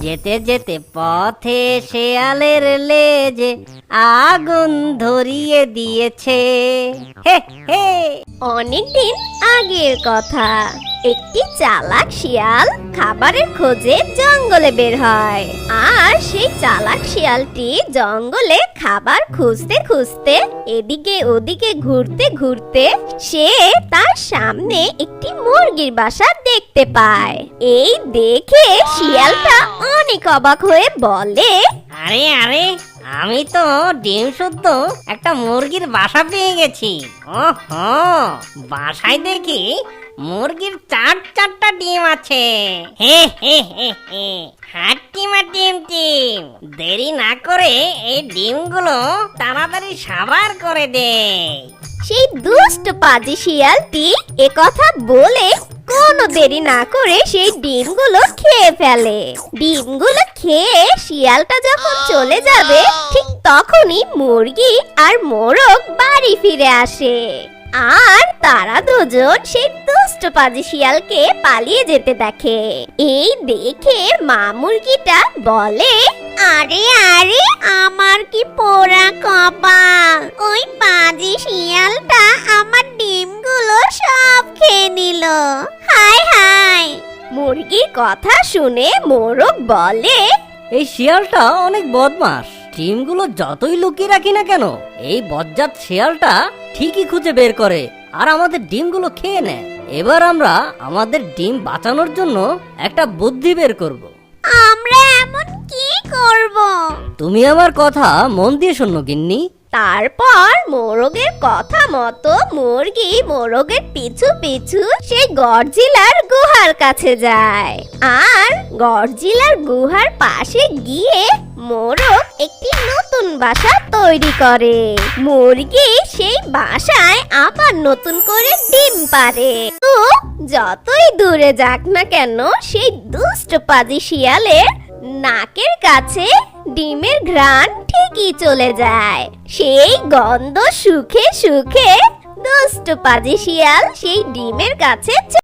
যেতে যেতে পথে শেয়ালের লেজে আগুন ধরিয়ে দিয়েছে। হে হে! অনেকদিন আগের কথা। একটি চালাক শিয়াল খাবারের খোঁজে জঙ্গলে বের হয়। আর সেই চালাক শিয়ালটি জঙ্গলে খাবার খুঁজতে খুঁজতে এদিকে ওদিকে ঘুরতে ঘুরতে সে তার সামনে একটি মুরগির বাসা দেখতে পায়। এই দেখে শিয়ালটা অনেক অবাক হয়ে বলে, আরে আরে আমি তো ডিম শুদ্ধ একটা মুরগির বাসা পেয়ে গেছি। ও বাসায় দেখি মুরগির চার চারটা ডিম আছে। হে হে হে হে টিম টিম দেরি না করে এই ডিমগুলো তাড়াতাড়ি সাবার করে দে। সেই দুষ্ট পাজি শিয়ালটি কথা বলে কোনো দেরি না করে সেই ডিমগুলো খেয়ে ফেলে। ডিমগুলো খেয়ে শিয়ালটা যখন চলে যাবে, ঠিক তখনই মুরগি আর মোরগ বাড়ি ফিরে আসে। আর তারা দুজন সেই দুষ্ট পাজি শিয়ালকে পালিয়ে যেতে দেখে। এই দেখে মা মুরগিটা বলে, আরে আরে, আমার কি পোড়া কপাল? ওই পাজি শিয়ালটা আমার ডিমগুলো সব খেয়ে নিল। হায় হায় মুরগির কথা শুনে মোরগ বলে এই শিয়ালটা অনেক বদমাস ডিমগুলো যতই লুকিয়ে রাখি না কেন এই বজ্জাত শিয়ালটা ঠিকই খুঁজে বের করে আর আমাদের ডিমগুলো খেয়ে নেয়। এবার আমরা আমাদের ডিম বাঁচানোর জন্য একটা বুদ্ধি বের করব। করব? তুমি আমার কথা মন দিয়ে শোনো গিন্নি। তারপর মোরগের কথা মতো মুরগি মোরগের পিছু পিছু সেই গরজিলার গুহার কাছে যায়। আর গরজিলার গুহার পাশে গিয়ে মোরগ একটি নতুন বাসা তৈরি করে। মুরগি সেই বাসায় আবার নতুন করে ডিম পারে তো যতই দূরে যাক না কেন সেই দুষ্ট পাজি শিয়ালের নাকের কাছে ডিমের ঘ্রাণ ঠিকই চলে যায়। সেই গন্ধ সুখে সুখে দুষ্ট পাজি শিয়াল সেই ডিমের কাছে